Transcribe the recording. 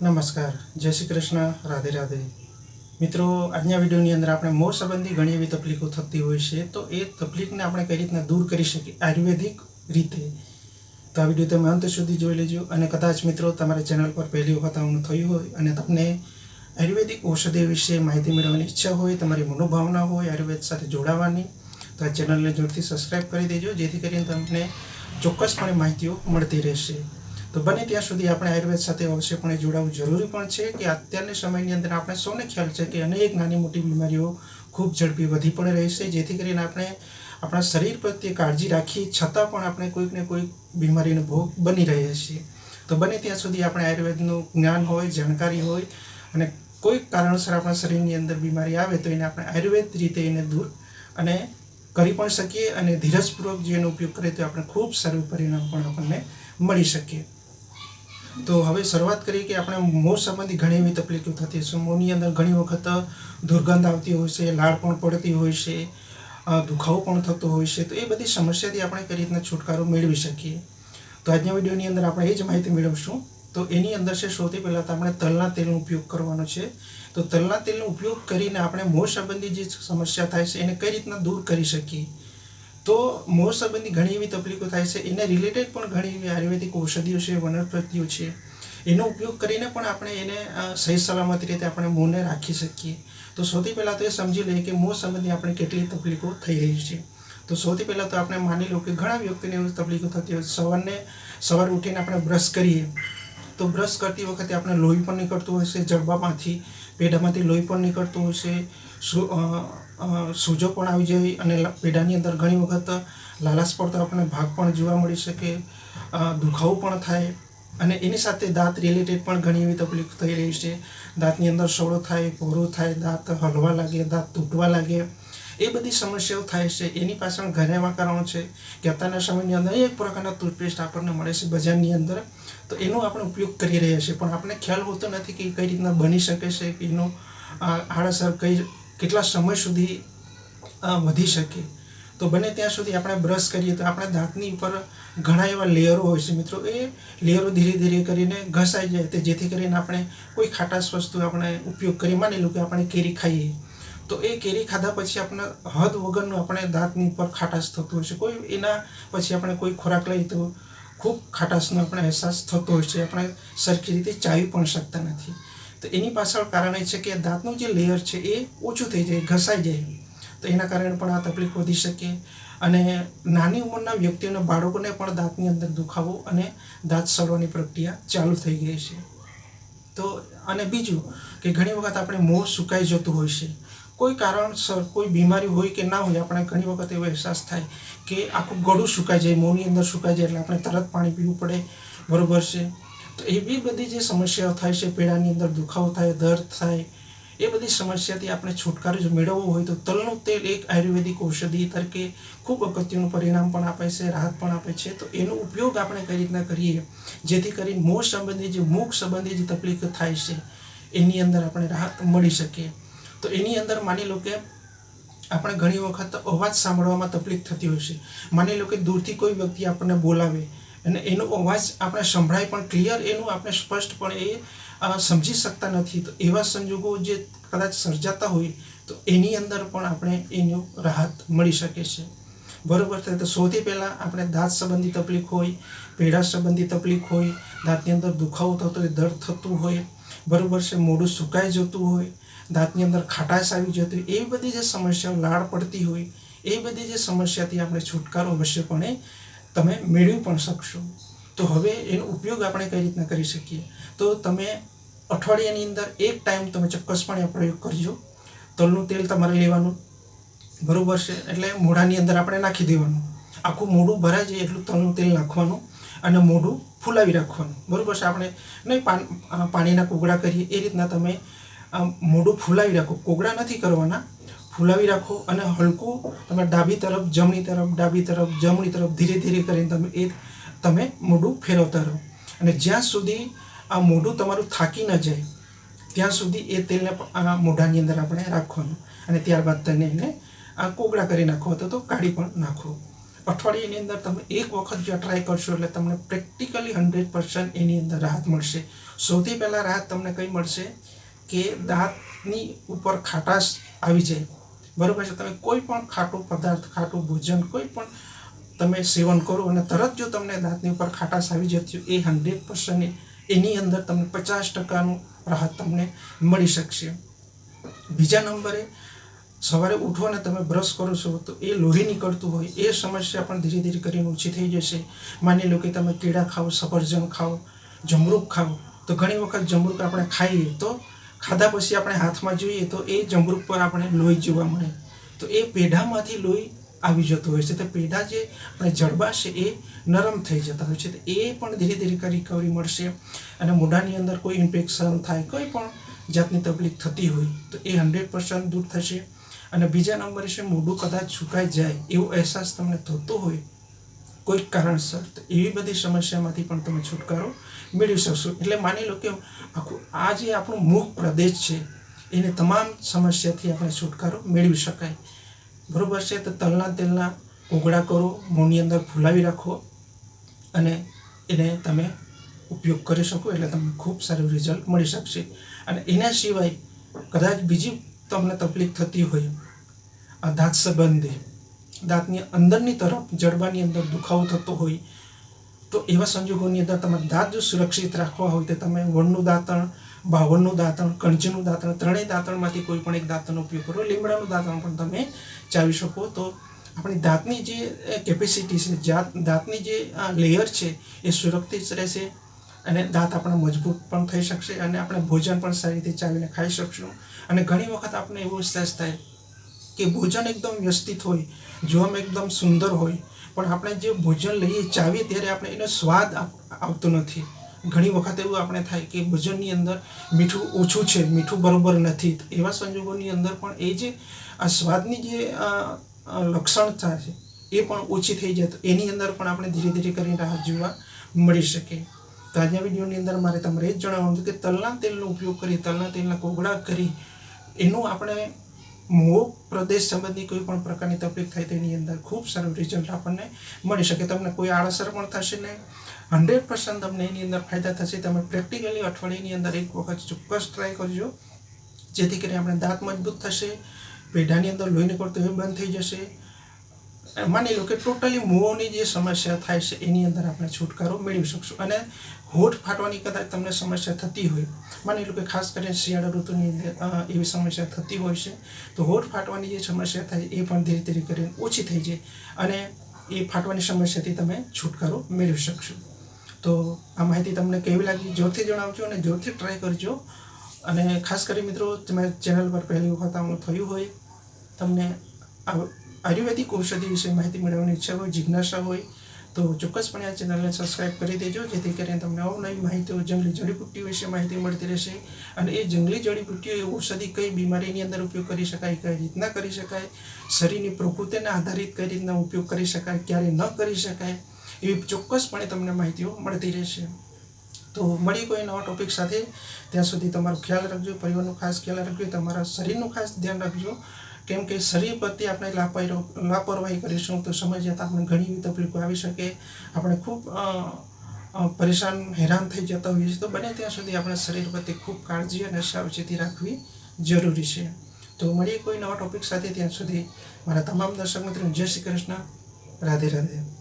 નમસ્કાર. જય શ્રી કૃષ્ણ. રાધે રાધે. મિત્રો, આજના વિડીયોની અંદર આપણે મોર સંબંધી ઘણી એવી તકલીફો થતી હોય છે, તો એ તકલીફને આપણે કઈ રીતના દૂર કરી શકીએ? આયુર્વેદિક રીતે. તો આ વીડિયો તમે અંત સુધી જોઈ લેજો અને કદાચ મિત્રો તમારા ચેનલ પર પહેલી વખત આવવાનું થયું હોય અને તમને આયુર્વેદિક ઔષધિ વિશે માહિતી મેળવવાની ઈચ્છા હોય, તમારી મનોભાવના હોય, આયુર્વેદ સાથે જોડાવાની, તો આ ચેનલને જોરથી સબસ્ક્રાઈબ કરી દેજો, જેથી કરીને તમને ચોક્કસપણે માહિતીઓ મળતી રહેશે. તો બને ત્યાં સુધી આપણે આયુર્વેદ સાથે અવશ્યપણે જોડાવું જરૂરી પણ છે કે અત્યારની સમયની અંદર આપણે સૌને ખ્યાલ છે કે અનેક નાની મોટી બીમારીઓ ખૂબ ઝડપી વધી પણ રહી છે, જેથી કરીને આપણે આપણા શરીર પ્રત્યે કાળજી રાખી છતાં પણ આપણે કોઈક ને કોઈક બીમારીનો ભોગ બની રહીએ છીએ. તો બને ત્યાં સુધી આપણે આયુર્વેદનું જ્ઞાન હોય, જાણકારી હોય અને કોઈક કારણસર આપણા શરીરની અંદર બીમારી આવે તો એને આપણે આયુર્વેદ રીતે એને દૂર અને કરી પણ શકીએ અને ધીરજપૂર્વક જે એનો ઉપયોગ કરીએ તો આપણે ખૂબ સારું પરિણામ પણ આપણને મળી શકે તો હવે શરૂઆત કરીએ કે આપણે મોં સંબંધી ઘણી એવી તકલીફો થતી છે મોંની અંદર ઘણી વખત દુર્ગંધ આવતી હોય છે, લાળ પણ પડતી હોય છે દુખાવો પણ થતો હોય છે. તો એ બધી સમસ્યાથી આપણે કઈ રીતના છુટકારો મેળવી શકીએ? તો આજના વિડીયોની અંદર આપણે એ જ માહિતી મેળવશું. તો એની અંદર છે, સૌથી પહેલાં તો આપણે તલના તેલનો ઉપયોગ કરવાનો છે. તો તલના તેલનો ઉપયોગ કરીને આપણે મોં સંબંધી જે સમસ્યા થાય છે, એને કઈ રીતના દૂર કરી શકીએ? તો મોર સંબંધી ઘણી એવી તકલીફો થાય છે. એને રિલેટેડ પણ ઘણી એવી આયુર્વેદિક ઔષધિઓ છે વનસ્પતિઓ છે. એનો ઉપયોગ કરીને પણ આપણે એને સહી સલામત રીતે આપણે મોંને રાખી શકીએ. તો સૌથી પહેલાં તો એ સમજી લઈએ કે મોં સંબંધી આપણે કેટલી તકલીફો થઈ રહી છે. તો સૌથી પહેલાં તો આપણે માની લો કે ઘણા વ્યક્તિને એવી તકલીફો થતી હોય સવારને, સવારે ઉઠીને આપણે બ્રશ કરીએ. તો બ્રશ કરતી વખતે આપણે લોહી પણ નીકળતું હોય છે, જડબામાંથી, પેઢામાંથી લોહી પણ નીકળતું હોય છે. સૂજો પણ આવી જાય અને પેઢાની અંદર ઘણી વખત લાલાશ પડતો આપણને ભાગ પણ જોવા મળી શકે દુખાવો પણ થાય અને એની સાથે દાંત રિલેટેડ પણ ઘણી એવી તકલીફ થઈ રહી છે. દાંતની અંદર સોળો થાય પોરો થાય, દાંત હલવા લાગે, દાંત તૂટવા લાગે, એ બધી સમસ્યાઓ થાય છે. એની પાછળ ઘણા એવા કારણો છે કે અત્યારના સમયની અંદર એક પ્રકારના ટૂથપેસ્ટ આપણને મળે છે બજારની અંદર. તો એનો આપણે ઉપયોગ કરી રહ્યા છીએ. પણ આપણને ખ્યાલ હોતો નથી કે કઈ રીતના બની શકે છે, કે એનો આડઅસર કઈ કેટલા સમય સુધી વધી શકે? તો બને ત્યાં સુધી આપણે બ્રશ કરીએ તો આપણા દાંતની ઉપર ઘણા એવા લેયરો હોય છે મિત્રો. એ લેયરો ધીરે ધીરે કરીને ઘસાઈ જાય તે જેથી કરીને આપણે કોઈ ખાટાશ વસ્તુ આપણે ઉપયોગ કરી માની લો કે આપણે કેરી ખાઈએ. તો એ કેરી ખાધા પછી આપણે, હદ વગરનું આપણે દાંતની ઉપર ખાટાશ થતું હોય છે. કોઈ એના પછી આપણે કોઈ ખોરાક લઈએ તો ખૂબ ખાટાશનો આપણે અહેસાસ થતો હોય છે. આપણે સરખી રીતે ચાવી પણ શકતા નથી. તો એની પાછળ કારણ એ છે કે દાંતનું જે લેયર છે એ ઓછું થઈ જાય, ઘસાઈ જાય. તો એના કારણે પણ આ તકલીફ વધી શકે. અને નાની ઉંમરના વ્યક્તિઓને બાળકોને પણ દાંતની અંદર દુખાવો અને દાંત સડવાની પ્રક્રિયા ચાલુ થઈ ગઈ છે. તો અને બીજું કે ઘણી વખત આપણે મોં સુકાઈ જતું હોય છે. કોઈ કારણસર કોઈ બીમારી હોય કે ના હોય, આપણે ઘણી વખત એવો અહેસાસ થાય કે આખું ગળું સુકાઈ જાય, મોંની અંદર સુકાઈ જાય એટલે આપણે તરત પાણી પીવું પડે. બરોબર છે. તો એવી બધી જે સમસ્યાઓ થાય છે, પેડાની અંદર દુખાવો થાય, દર્દ થાય, એ બધી સમસ્યાથી આપણે છુટકારો જો મેળવવો હોય તો તલનું તેલ એક આયુર્વેદિક ઔષધિ તરીકે ખૂબ અગત્યનું પરિણામ પણ આપે છે, રાહત પણ આપે છે. તો એનો ઉપયોગ આપણે કઈ રીતના કરીએ? જેથી કરીને મોં સંબંધી જે મુખ સંબંધી જે તકલીફ થાય છે, એની અંદર આપણે રાહત મળી શકે. તો એની અંદર માની લો કે આપણે ઘણી વખત અવાજ સાંભળવામાં તકલીફ થતી હોય છે. માની લો કે દૂરથી કોઈ વ્યક્તિ આપણને બોલાવે અને એનો અવાજ આપણે સંભળાય પણ ક્લિયર એનું આપણે સ્પષ્ટપણે એ સમજી શકતા નથી. તો એવા સંજોગો જે કદાચ સર્જાતા હોય, તો એની અંદર પણ આપણે એનું રાહત મળી શકે છે. બરોબર છે તો સૌથી પહેલાં આપણે દાંત સંબંધી તકલીફ હોય પેઢા સંબંધી તકલીફ હોય, દાંતની અંદર દુખાવો થતો હોય, દર્દ થતું હોય, બરોબર છે મોઢું સુકાઈ જતું હોય, દાંતની અંદર ખાટાશ આવી જતી હોય, એવી બધી જે સમસ્યાઓ, લાળ પડતી હોય, એ બધી જે સમસ્યાથી આપણે છુટકારો અવશ્યપણે તમે મેળવી પણ શકશો. તો હવે એનો ઉપયોગ આપણે કઈ રીતના કરી શકીએ? તો તમે અઠવાડિયાની અંદર એક ટાઈમ તમે ચોક્કસપણે આ પ્રયોગ કરજો. તલનું તેલ તમારે લેવાનું બરાબર છે, એટલે મોઢાની અંદર આપણે નાખી દેવાનું. આખું મોઢું ભરાઈ જાય એટલું તલનું તેલ નાખવાનું અને મોઢું ફૂલાવી રાખવાનું. બરાબર છે, આપણે નહીં પાણીના કોગળા કરીએ, એ રીતના તમે મોઢું ફૂલાવી રાખો. કોગળા નથી કરવાના ફૂલાવી રાખો અને હલકું તમે ડાબી તરફ, જમણી તરફ, ડાબી તરફ, જમણી તરફ ધીરે ધીરે કરીને તમે એ તમે મોઢું ફેરવતા રહો. અને જ્યાં સુધી આ મોઢું તમારું થાકી ન જાય, ત્યાં સુધી એ તેલને આ મોઢાની અંદર આપણે રાખવાનું. અને ત્યારબાદ તેને એને આ કોગળા કરી નાખો અથવા તો કાઢી પણ નાખો. અઠવાડિયાની અંદર તમે એક વખત જો ટ્રાય કરશો એટલે તમને પ્રેક્ટિકલી હંડ્રેડ પર્સન્ટ એની અંદર રાહત મળશે. સૌથી પહેલાં રાહત તમને કંઈ મળશે? કે દાંતની ઉપર ખાટાશ આવી જાય. બરોબર છે? તમે કોઈ પણ ખાટું પદાર્થ, ખાટું ભોજન, કોઈ પણ તમે સેવન કરો અને તરત જો તમને દાંતની ઉપર ખાટાશ આવી જતી એ હંડ્રેડ પર્સન્ટ એની અંદર તમને પચાસ ટકાનું રાહત તમને મળી શકશે. બીજા નંબરે, સવારે ઉઠો અને તમે બ્રશ કરો છો તો એ લોહી નીકળતું હોય, એ સમસ્યા પણ ધીરે ધીરે કરીને ઓછી થઈ જશે. માની લો કે તમે કેળા ખાઓ, સફરજન ખાઓ, જમરૂક ખાઓ, તો ઘણી વખત જમરૂક આપણે ખાઈએ તો ખાધા પછી આપણે હાથમાં જોઈએ તો એ જમરૂક પર આપણે લોહી જોવા મળે. તો એ પેઢામાંથી લોહી આવી જતું હોય છે. તો પેઢા જે આપણે જડબા છે એ નરમ થઈ જતા હોય છે. તો એ પણ ધીરે ધીરે રિકવરી મળશે. અને મોઢાની અંદર કોઈ ઇન્ફેક્શન થાય, કોઈ પણ જાતની તકલીફ થતી હોય, તો એ હંડ્રેડ પર્સન્ટ દૂર થશે. અને બીજા નંબરે છે, મોઢું કદાચ સુકાઈ જાય એવો અહેસાસ તમને થતો હોય કોઈક કારણસર તો એવી બધી સમસ્યામાંથી પણ તમે છુટકારો મેળવી શકશો. એટલે માની લો કે આખું આ જે આપણું મુખ પ્રદેશ છે, એને તમામ સમસ્યાથી આપણે છુટકારો મેળવી શકાય. બરાબર છે? તો તલના તેલના કોગળા કરો, મોંની અંદર ફૂલાવી રાખો અને એને તમે ઉપયોગ કરી શકો એટલે તમને ખૂબ સારું રિઝલ્ટ મળી શકશે. અને એના સિવાય કદાચ બીજી તમને તકલીફ થતી હોય, આ દાંત સંબંધી દાંતની અંદરની તરફ જડબાની અંદર દુખાવો થતો હોય, તો એવા સંજોગોની અંદર તમારે દાંત જો સુરક્ષિત રાખવા હોય તો તમે વણનું દાંતણ બાવળનું દાંતણ, કણજીનું દાંતણ, ત્રણેય દાંતણમાંથી કોઈ પણ એક દાંતણનો ઉપયોગ કરો. લીમડાનું દાંતણ પણ તમે ચાવી શકો. તો આપણી દાંતની જે કેપેસિટી છે, જાત, દાંતની જે લેયર છે, એ સુરક્ષિત રહેશે અને દાંત આપણા મજબૂત પણ થઈ શકશે અને આપણે ભોજન પણ સારી રીતે ચાવીને ખાઈ શકશું. અને ઘણી વખત આપણે એવો અહેસાસ થાય કે ભોજન એકદમ વ્યવસ્થિત હોય જોવામાં એકદમ સુંદર હોય. પણ આપણે જે ભોજન લઈએ, ચાવીએ ત્યારે આપણે એનો સ્વાદ આવતો નથી. ઘણી વખત એવું આપણે થાય કે ભોજનની અંદર મીઠું ઓછું છે, મીઠું બરોબર નથી. એવા સંજોગોની અંદર પણ એ જે, આ સ્વાદની જે લક્ષણતા છે, એ પણ ઓછી થઈ જાય તો એની અંદર પણ આપણે ધીરે ધીરે કરીને રાહત જોવા મળી શકે. તો આજના વિડીયોની અંદર મારે તમારે એ જ જણાવવાનું કે તલના તેલનો ઉપયોગ કરી તલના તેલના કોગળા કરી એનું આપણે મોં પ્રદેશ સંબંધી કોઈ પણ પ્રકારની તકલીફ થાય તેની અંદર ખૂબ સારું રિઝલ્ટ આપણને મળી શકે. તમને કોઈ આળસર પણ થશે નહીં હંડ્રેડ પર્સન્ટ તમને એની અંદર ફાયદા થશે. તમે પ્રેક્ટિકલી અઠવાડિયાની અંદર એક વખત ચોક્કસ ટ્રાય કરજો. જેથી કરીને આપણે દાંત મજબૂત થશે, પેઢાની અંદર લોહી નીકળતું એ બંધ થઈ જશે. માની લો કે ટોટલી મોંની જે સમસ્યા થાય છે, એની અંદર આપણે છુટકારો મેળવી શકશું. અને હોઠ ફાટવાની કદાચ તમને સમસ્યા થતી હોય. માની લો કે ખાસ કરીને શિયાળા ઋતુની અંદર એવી સમસ્યા થતી હોય છે. તો હોઠ ફાટવાની જે સમસ્યા થાય, એ પણ ધીરે ધીરે કરીને ઓછી થઈ જાય. અને એ ફાટવાની સમસ્યાથી તમે છુટકારો મેળવી શકશો. તો આ માહિતી તમને કેવી લાગી, જોરથી જણાવજો અને જોરથી ટ્રાય કરજો. અને ખાસ કરી મિત્રો, તમે ચેનલ પર પહેલી વખત આવું થયું હોય, તમને આ આયુર્વેદિક ઔષધિ વિશે માહિતી મેળવવાની ઈચ્છા હોય, જિજ્ઞાસા હોય, તો ચોક્કસપણે આ ચેનલને સબસ્ક્રાઇબ કરી દેજો, જેથી કરીને તમને અવનવી માહિતીઓ, જંગલી જડીબુટ્ટીઓ વિશે માહિતી મળતી રહેશે. અને એ જંગલી જડીબુટ્ટીઓ એ ઔષધિ કઈ બીમારીની અંદર ઉપયોગ કરી શકાય, કઈ રીતના કરી શકાય, શરીરની પ્રકૃતિને આધારિત કઈ રીતના ઉપયોગ કરી શકાય, ક્યારે ન કરી શકાય, એવી ચોક્કસપણે તમને માહિતીઓ મળતી રહેશે. તો મળી કોઈ નવા ટોપિક સાથે. ત્યાં સુધી તમારો ખ્યાલ રાખજો, પરિવારનો ખાસ ખ્યાલ રાખજો, તમારા શરીરનું ખાસ ધ્યાન રાખજો. કેમ કે શરીર પ્રત્યે આપણે લાપરવાહી લાપરવાહી કરીશું તો સમય જતાં આપણે ઘણી એવી તકલીફો આવી શકે. આપણે ખૂબ પરેશાન, હેરાન થઈ જતા હોઈએ છીએ. તો બને ત્યાં સુધી આપણે શરીર પ્રત્યે ખૂબ કાળજી અને સાવચેતી રાખવી જરૂરી છે. તો મળીએ કોઈ નવા ટોપિક સાથે. ત્યાં સુધી મારા તમામ દર્શક મિત્રો જય શ્રી કૃષ્ણ. રાધે રાધે.